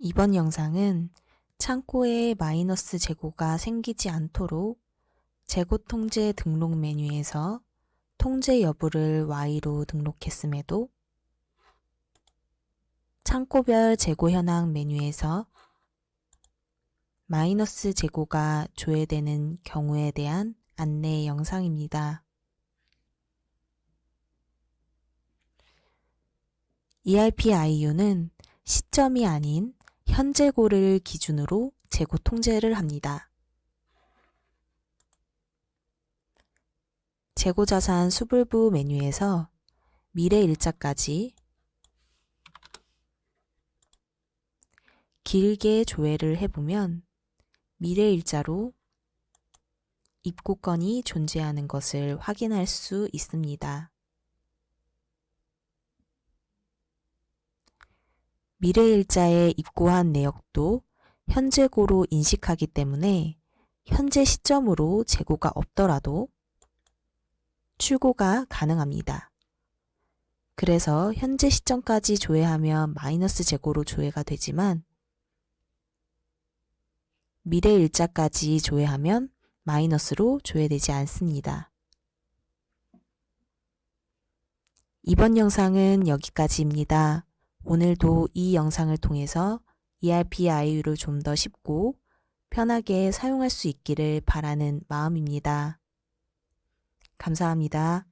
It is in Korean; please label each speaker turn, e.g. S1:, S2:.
S1: 이번 영상은 창고에 마이너스 재고가 생기지 않도록 재고 통제 등록 메뉴에서 통제 여부를 Y로 등록했음에도 창고별 재고 현황 메뉴에서 마이너스 재고가 조회되는 경우에 대한 안내 영상입니다. ERP-IU는 시점이 아닌 현재고를 기준으로 재고 통제를 합니다. 재고자산 수불부 메뉴에서 미래 일자까지 길게 조회를 해보면 미래 일자로 입고건이 존재하는 것을 확인할 수 있습니다. 미래 일자에 입고한 내역도 현재고로 인식하기 때문에 현재 시점으로 재고가 없더라도 출고가 가능합니다. 그래서 현재 시점까지 조회하면 마이너스 재고로 조회가 되지만 미래 일자까지 조회하면 마이너스로 조회되지 않습니다. 이번 영상은 여기까지입니다. 오늘도 이 영상을 통해서 ERP-IU를 좀 더 쉽고 편하게 사용할 수 있기를 바라는 마음입니다. 감사합니다.